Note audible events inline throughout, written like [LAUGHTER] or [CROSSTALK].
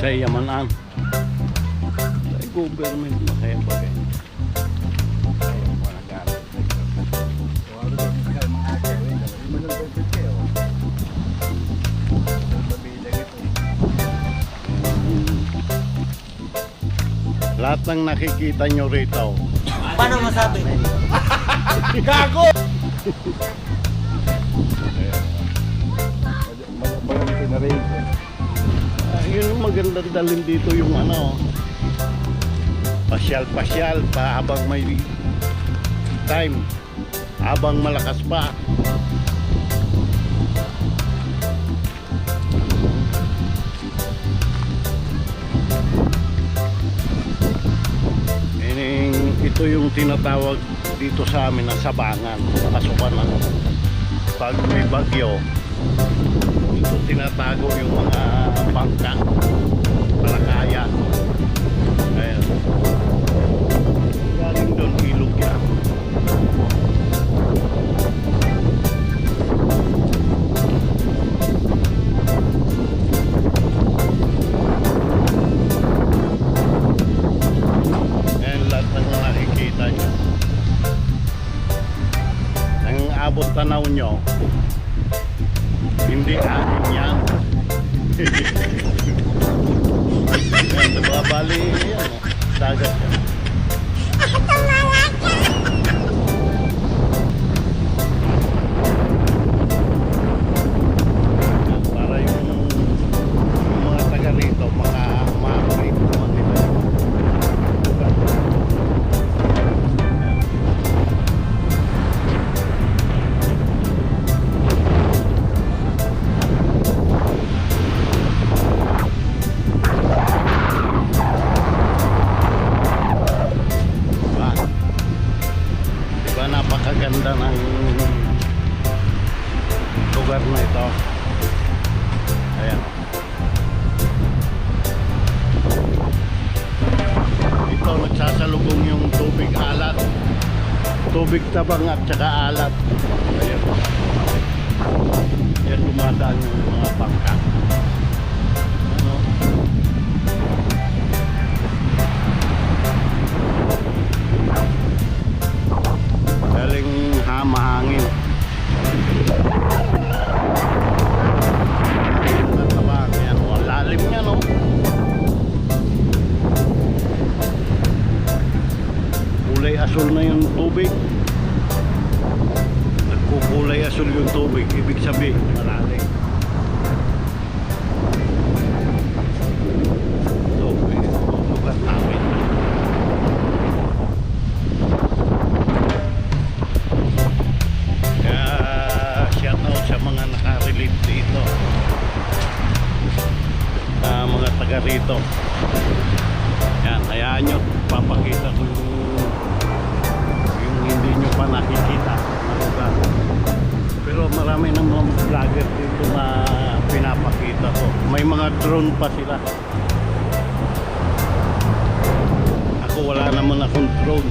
sa Yamanan. Sa government na kaya ba kaya? Ayun, wala gamit. Lahat ng nakikita nyo rito, Paano masabi? [LAUGHS] Gago! Magandang dalhin dito yung ano, pasyal-pasyal pa habang may time, habang malakas pa. Meaning, ito yung tinatawag dito sa amin na sabangan, pasukan ng pag may bagyo, ito tinatago yung mga bangka, palakaya. Tubig tabang at saka alat. Ayan. Yan dumadaan yung mga Asul yung tubig. Ibig sabihin, malalim. Eh, lugar namin. Kaya shout out sa mga nakarelate dito. Ah, mga taga rito. Yan, hayaan nyo. Papakita ko yung, hindi nyo pa nakikita. Pero marami ng mga vlogger dito na pinapakita ko. May mga drone pa sila. Ako wala naman akong drone.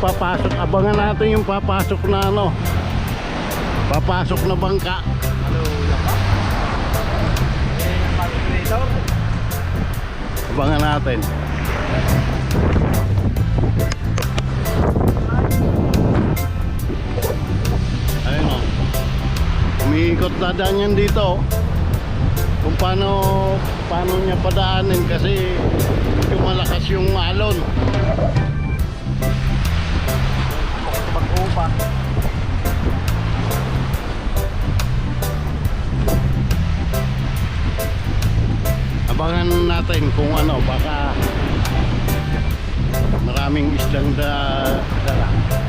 Papasok. Abangan natin yung papasok na ano. Papasok na bangka. Abangan natin. Ayun o. Umiikot na daan yan dito. oh. Kung paano, paano niya padaanin kasi medyo malakas yung alon. Pag-upa. Abangan natin kung ano, baka maraming islang da, dala.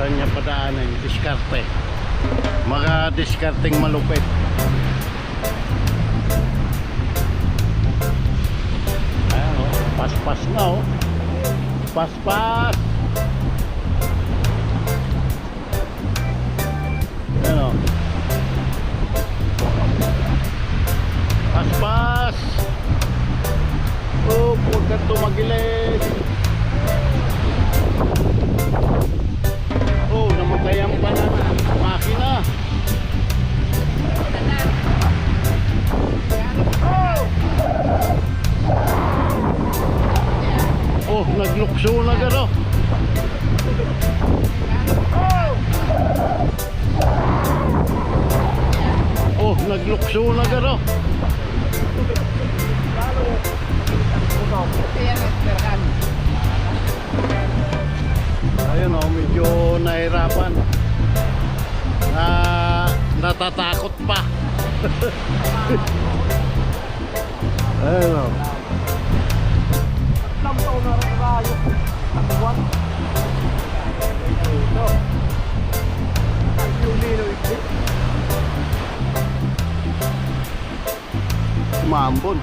Saan niya padaanin, diskarte. Mga diskarting malupit. Ayan o, paspas na o. Paspas! Ayan o. Paspas! Oh, huwag ka tumagilid. Naglukso na gano. Oh, naglukso na gano. Ayun oh, medyo nahirapan. Na natatakot pa. [LAUGHS] Ayun oh. Tatlong taon na rin tayo. Ang. Ito. Ang lumino ito. Umambon.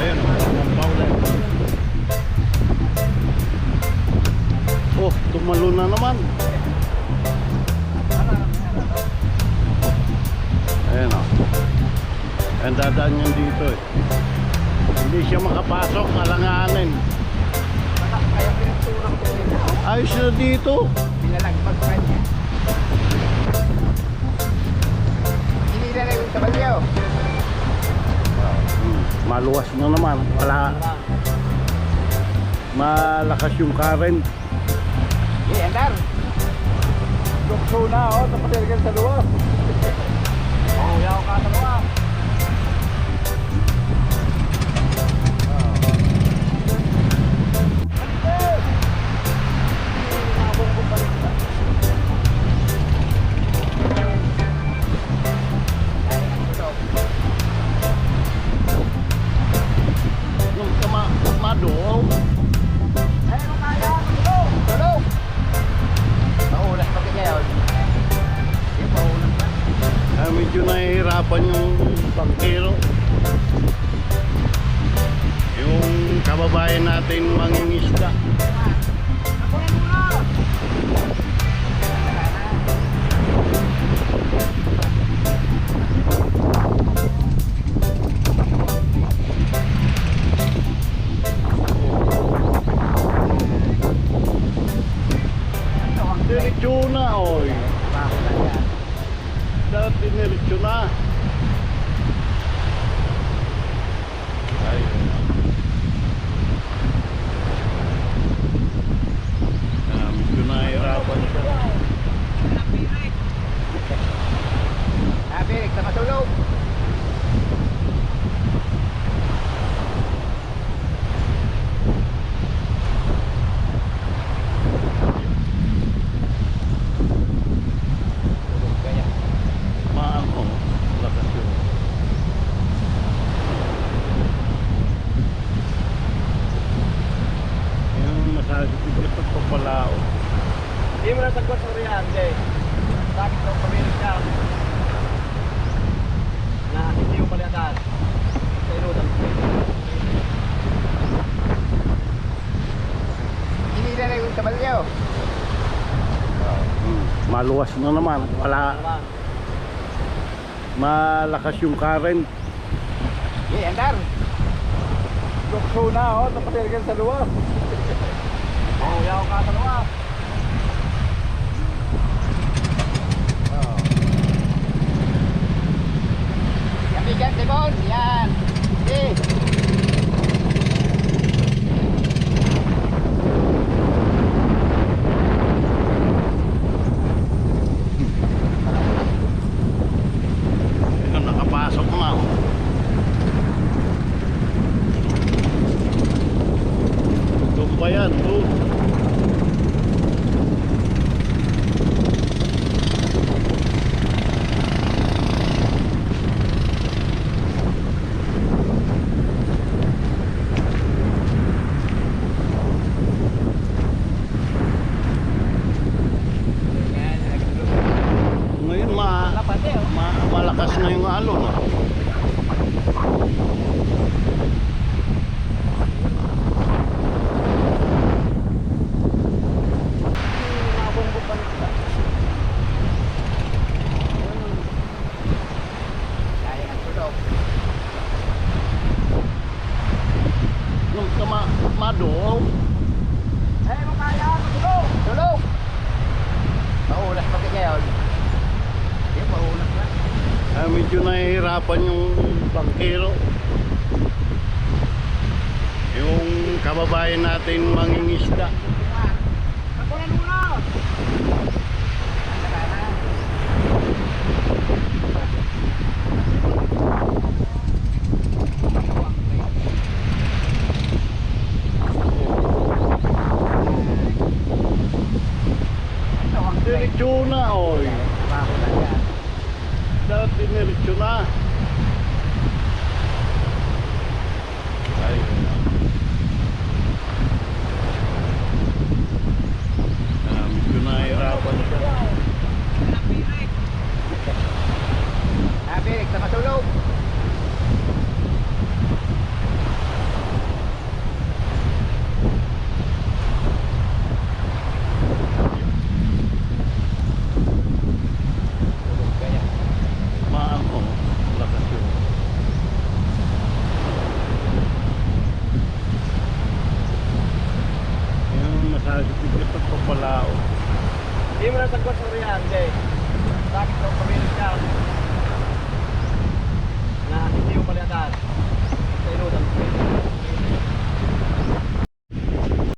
Ayun, ang paulan. Oh, tumalo na naman. Ayun oh. Ang dadaan yan dito eh. Hindi siya makapasok, alanganin. Ayos na dito. Pinalagpag pa niya. Hinila na yung sa balyo. Hmm, maluwas na naman. Wala, malakas yung current. Eh, andar. Lukso na, oh. Tapos talagang sa luwa. [LAUGHS] Oh, yaw ka sa luwa. Nahihirapan yung bangkero. Yung kababayan natin mangingisda. na dito sa Palao. Hindi mo na sa Oriente. Bakit ako pamilya ka? Na hindi mo paliatan. Sa inudan. Hindi na lang yung kabalyo. Ah, maluwas na naman. Wala. Malakas yung current. Yeah, andar. Lokso na, oh. Napatirgan sa luwas. Oh, yaw ka dalawa. Yan, bigat, Demon. Yan. Okay. pan yung bangkero. Yung kababayan natin mangingisda